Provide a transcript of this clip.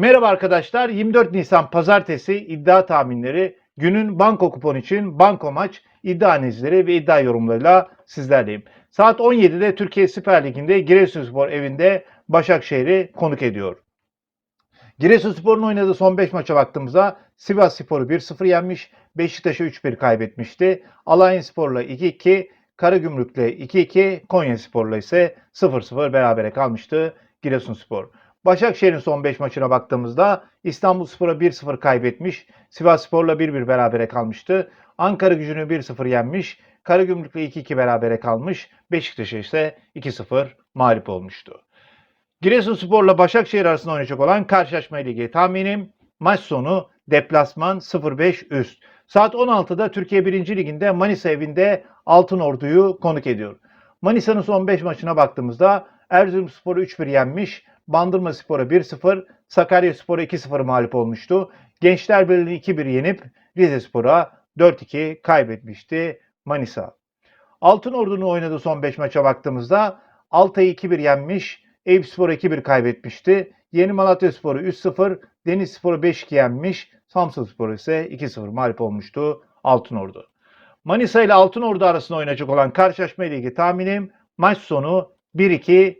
Merhaba arkadaşlar. 24 Nisan Pazartesi iddia tahminleri günün banko kupon için banko maç iddia analizleri ve iddia yorumlarıyla sizlerleyim. Saat 17'de Türkiye Süper Ligi'nde Giresunspor evinde Başakşehir'i konuk ediyor. Giresunspor'un oynadığı son 5 maça baktığımızda Sivas Spor'u 1-0 yenmiş, Beşiktaş'a 3-1 kaybetmişti. Alanyaspor'la 2-2, Karagümrük'le 2-2, Konyaspor'la ise 0-0 berabere kalmıştı Giresunspor. Başakşehir'in son 5 maçına baktığımızda İstanbulspor'a 1-0 kaybetmiş, Sivasspor'la 1-1 berabere kalmıştı. Ankara gücünü 1-0 yenmiş, Karagümrük'le 2-2 berabere kalmış, Beşiktaş'a ise 2-0 mağlup olmuştu. Giresunspor'la Başakşehir arasında oynayacak olan karşılaşma ile ilgili tahminim maç sonu deplasman 0-5 üst. Saat 16'da Türkiye 1. Ligi'nde Manisa evinde Altın Ordu'yu konuk ediyor. Manisa'nın son 5 maçına baktığımızda Erzurumspor'u 3-1 yenmiş, Bandırma Spor'a 1-0, Sakarya Spor'a 2-0 mağlup olmuştu. Gençler Birliği 2-1 yenip Rize Spor'a 4-2 kaybetmişti Manisa. Altın Ordu'nun oynadığı son 5 maça baktığımızda Altay'ı 2-1 yenmiş, Eyüp Spor'u 2-1 kaybetmişti. Yeni Malatya Spor'u 3-0, Deniz Spor'u 5-2 yenmiş, Samsun Spor'u ise 2-0 mağlup olmuştu Altın Ordu. Manisa ile Altın Ordu arasında oynayacak olan karşılaşma ile ilgili tahminim maç sonu 1-2